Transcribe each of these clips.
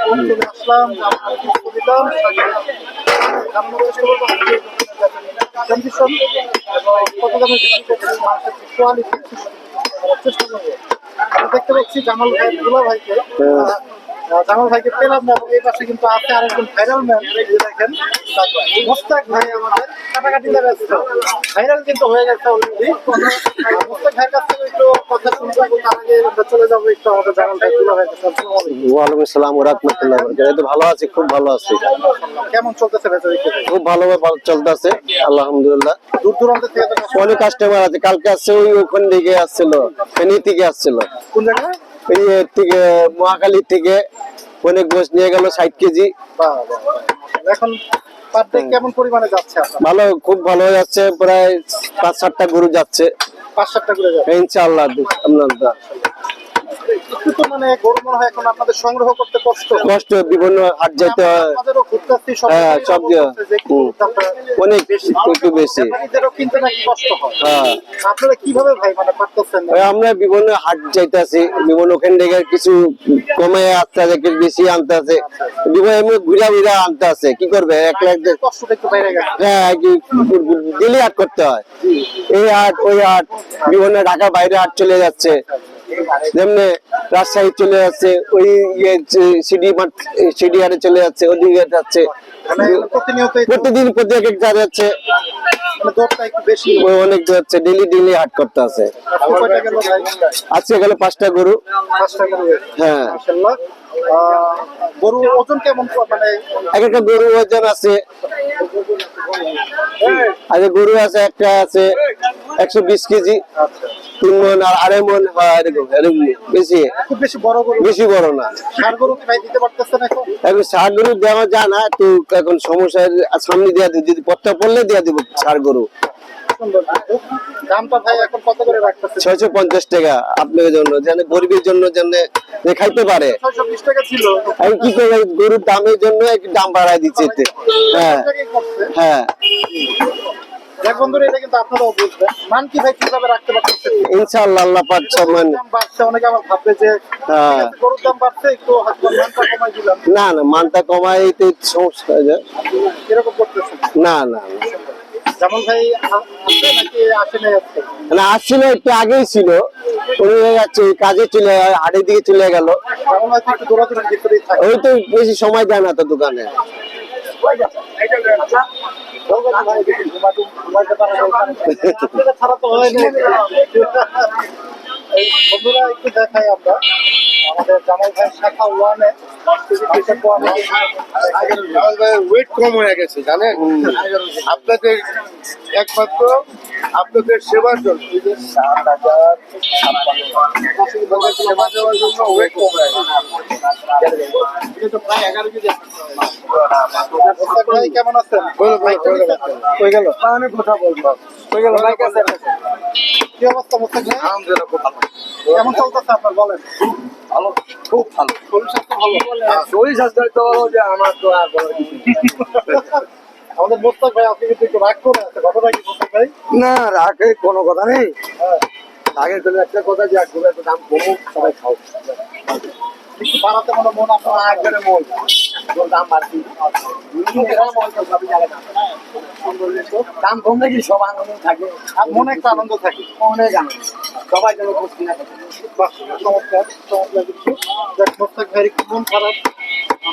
চলে আসলাম এবং কত কোয়ালিটি চেষ্টা করব দেখতে পাচ্ছি জামাল ভাই ভাইকে জামাল ভাইকে পেলাম না এই পাশে কিন্তু আছে আরেকজন ভাইরাল ম্যান দেখেন মোস্তাক ভাই আমাদের ব্যস্ত ভাইরাল কিন্তু হয়ে গেছে অলরেডি মোস্তাক ভাইয়ের কাছ থেকে একটু কথা শুনব এবং তার আগে আমরা চলে যাব একটু আমাদের জামাল ভাই কাছে আসসালামু আলাইকুম। ওয়ালাইকুম আসসালাম রহমতুল্লাহ এই তো ভালো আছি খুব ভালো আছি। কেমন চলতেছে বেচা বিক্রি ভাই? খুব ভালো ভালো চলতেছে আলহামদুলিল্লাহ। দূর দূরান্ত থেকে অনেক কাস্টমার আছে? কালকে আসছে ওই ওখান থেকে আসছিল ফেনী থেকে আসছিল। কোন জায়গায়? থেকে মহাকালী থেকে অনেক গোস নিয়ে গেল ষাট কেজি। এখন কেমন পরিমাণে যাচ্ছে আপনার? ভালো খুব ভালো যাচ্ছে প্রায় পাঁচ সাতটা গরু যাচ্ছে। পাঁচ সাতটা গরু যাচ্ছে। ইনশাআল্লাহ আপনার একটু মানে গরু মনে হয় এখন আপনাদের সংগ্রহ করতে কষ্ট। কষ্ট বিভিন্ন হাট যেতে হয়। হ্যাঁ, সব অনেক একটু বেশি। ব্যাপারীদেরও কিনতে নাকি কষ্ট হয়। হ্যাঁ। আপনারা কীভাবে ভাই মানে পারতেছেন? আমরা বিভিন্ন হাট যাইতেছি বিভিন্ন ওখান থেকে কিছু কমে আনতে আছে বেশি আনতে আছে বিভিন্ন এমনি ঘুরা ঘুরা আনতে আছে কি করবে? এক লাখ হ্যাঁ ডেলি হাট করতে হয়। এই হাট ওই হাট বিভিন্ন ঢাকা বাইরে হাট চলে যাচ্ছে। যেমনি রাজশাহী চলে যাচ্ছে ওই ইয়ে সিডি মাঠ চলে যাচ্ছে ওদিকে যাচ্ছে। মানে প্রতিদিন প্রতি এক এক যাচ্ছে। মানে অনেক যাচ্ছে ডেলি ডেলি হাট করতে আছে। আজকে গেল পাঁচটা গরু। হ্যাঁ। গরু ওজন কেমন মানে এক একটা গরু ওজন আছে। আরে গরু আছে একটা আছে একশো বিশ কেজি। আচ্ছা। তিন মন আর আড়াই মন হয় এরকম এরকম বেশি। বেশি বড় বেশি না। পারতেছেন এখন? এখন গরু দেওয়া যায় না একটু এখন সমস্যার সামনে দেওয়া যদি পথটা পড়লে দেওয়া দিব ষাট গরু। করে ছয়শো পঞ্চাশ টাকা আপনাদের জন্য যেন গরিবের জন্য যেন খাইতে পারে। আমি কি করব গরুর দামের জন্য একটু দাম বাড়ায় দিচ্ছে হ্যাঁ। হ্যাঁ। দেখ বন্ধুরা এটা কিন্তু আপনারাও বুঝবেন। মান কি ভাই কীভাবে রাখতে পারতেছেন ইনশাআল্লাহ আল্লাহ পাক সব দাম বাড়ছে অনেকে আবার ভাববে যে হ্যাঁ। ঠিক আছে, গরুর দাম বাড়ছে একটু হয়তো মানটা কমাই দিলাম। না না মানটা কমাই সমস্যা হয়ে যায় এরকম করতেছেন না না না। যেমন ভাই আ- নাকি আসে নাই আজকে মানে আসছিল একটু আগেই ছিল। হয়ে যাচ্ছে কাজে চলে হাটের দিকে চলে গেল। ওই তো বেশি সময় দেয় না তো দোকানে। ছাড়া তো হয় না এই বন্ধুরা একটু দেখাই আমরা। আমাদের জামাল ভাই শাখা ওয়ানে ওয়েট কম হয়ে গেছে জানেন? আপনাদের একমাত্র আপনাদের সেবার জন্য সেবা দেওয়ার জন্য ওয়েট কম হয়ে গেছে। প্রায় এগারো কেজি ভাই কেমন আছেন? হয়ে গেল? কথা বলব। হয়ে গেল কি অবস্থা মোস্তাক ভাই? আলহামদুলিল্লাহ খুব ভালো। কেমন চলতেছে আপনার বলেন? ভালো খুব ভালো। শরীর স্বাস্থ্য ভালো? শরীর স্বাস্থ্য তো যে আমার তো আর বলার কিছু আমাদের মোস্তাক ভাই আপনি কিন্তু একটু রাগ করে আছে। ঘটনা কি মোস্তাক ভাই? না রাখে কোনো কথা নেই। রাগের জন্য একটা কথা যে এক একটা দাম কমুক সবাই খাও। বাড়াতে মনে মন আপনার একবারে মন দাম বাড়ছি দাম কমলে কি সব আনন্দ থাকে? আর মনে একটা আনন্দ থাকে। অনেক আনন্দ সবাই যেন বসছি না চমৎকার চমৎকার কিছু। দেখ মোস্তাক ভাইয়ের একটু মন খারাপ?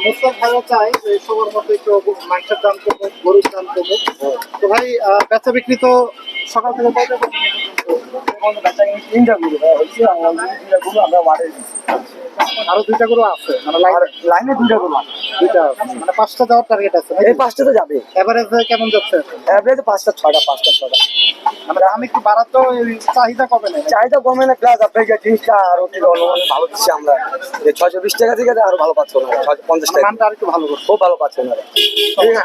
মোস্তাক ভাইও চাই যে সবার মধ্যে একটু মাংসের দাম কমুক গরুর দাম কমুক। তো ভাই বেচা বিক্রি তো সকাল থেকে কয়টা? তিনটা গুলো হচ্ছে তিনটা গুলো আমরা ওয়ার্ডে আরও দুইটা গরু আছে মানে লাইনে দুইটা গুলো দুইটা মানে পাঁচটা যাওয়ার টার্গেট আছে এই পাঁচটাতে যাবে। এভারেজ কেমন যাচ্ছে? অ্যাভারেজ পাঁচটা ছয়টা পাঁচটা ছয়টা। মানে আমি একটু বাড়াতো চাহিদা কবে নেই চাহিদা কমে না প্লাস আপনাকে জিনিসটা আরও অনুমানে ভালো দিচ্ছি আমরা। যে ছয়শো বিশ টাকা থেকে আরও ভালো পাচ্ছ না ছয়শো পঞ্চাশ টাকা। মানটা আর একটু ভালো করছে। খুব ভালো পাচ্ছেন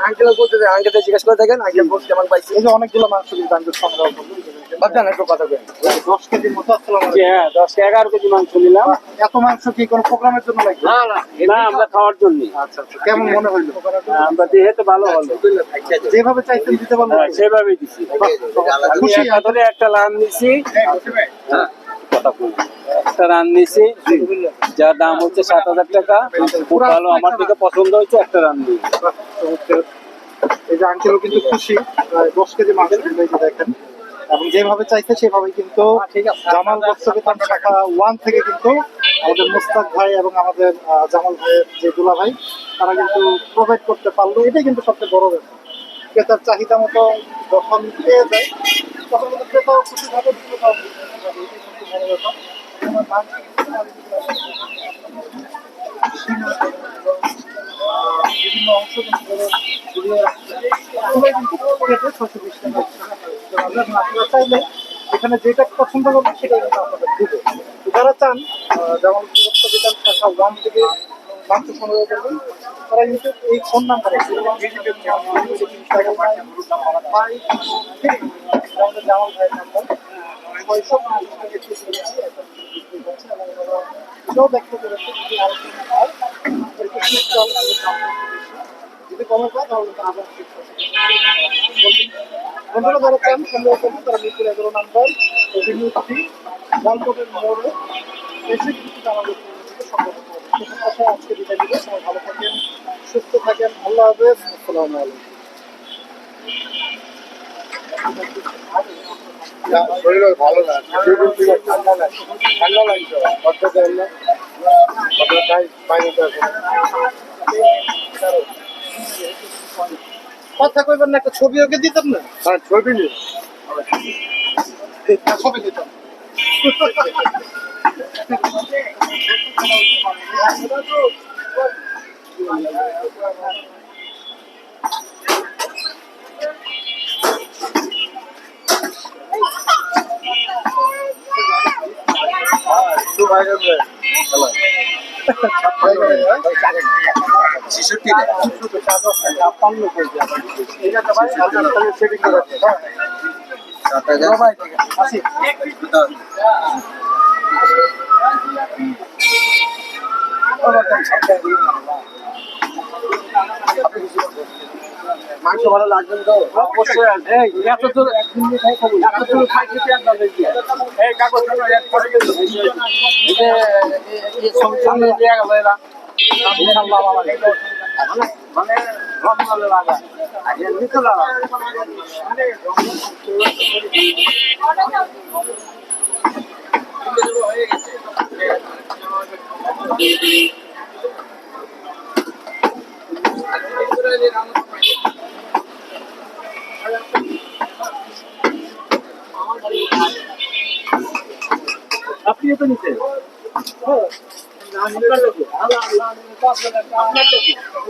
আঙ্কেল বলতে আঙ্কেলকে জিজ্ঞেস করে দেখেন আঙ্কেল বলতে কেমন পাইছি? এই যে অনেকগুলো মাংস কিন্তু সংগ্রহ করব ভাবছেন একটু কথা বলেন। দশ কেজির মতো আসসালাম হ্যাঁ দশ এগারো কেজি মাংস নিলাম। এত মাংস কি কোনো প্রোগ্রামের জন্য লাগবে না আমরা খাওয়ার জন্য। আচ্ছা আচ্ছা কেমন মনে হইল? আমরা দিয়ে তো ভালো হলো। যেভাবে চাইছেন দিতে পারব। হ্যাঁ, সেভাবেই দিছি। খুশি একা একটা লাম নিছি। কথা একটা রান নিয়েছি যার দাম হচ্ছে সাত হাজার টাকা। খুব ভালো আমার থেকে পছন্দ হয়েছে একটা রান দিয়ে এই যে আঙ্কেলও কিন্তু খুশি। দশ কেজি মাংস দেখেন। এবং যেভাবে চাইছে সেভাবে কিন্তু জামাল বৎসবেতন শাখা ওয়ান থেকে কিন্তু আমাদের মুস্তাক ভাই এবং আমাদের জামাল ভাইয়ের যে দুলা ভাই তারা কিন্তু প্রোভাইড করতে পারল। এটাই কিন্তু সবচেয়ে বড় ব্যাপার। ক্রেতার চাহিদা মতো যখন পেয়ে যায় তখন কিন্তু ক্রেতাও খুশি থাকে বিক্রেতাও খুশি থাকে। এটাই কিন্তু বড় ব্যাপার। বিভিন্ন অংশ কিন্তু কিন্তু ছশো বিশ টাকা চাইলে এখানে যেটা পছন্দ করবেন কিন্তু আপনাদের যারা চান যেমন বিধান শাখা ওয়ান থেকে মাংস সংগ্রহ করবেন তারা কিন্তু এই ফোন নাম্বারে জামাল ভাইয়ের নাম্বার এটাও দেখতে যদি কমে পায়, তাহলে তো তারা মিরপুর নাম্বার পাশে আজকে বিদায় সবাই ভালো থাকেন, সুস্থ থাকেন। আল্লাহ হাফেজ। আসসালামু শরীর ভালো না। ঠান্ডা লাগছে ঠান্ডা লাগছে। অর্থাৎ কথা কইবেন না একটা ছবি ওকে দিতাম না? হ্যাঁ ছবি নিয়ে। ছবি দিতাম। ভাই আপনার সেটিং করে আসি মাংস ভালো লাগবেন তো অবশ্যই এত দূর এত দূর আর? এই কাগজ করে। এই সামনে দিয়ে গেল এরা। বাবা দেখবে। মানে- মানে রমজানে লাগা। আর এর ভিতরে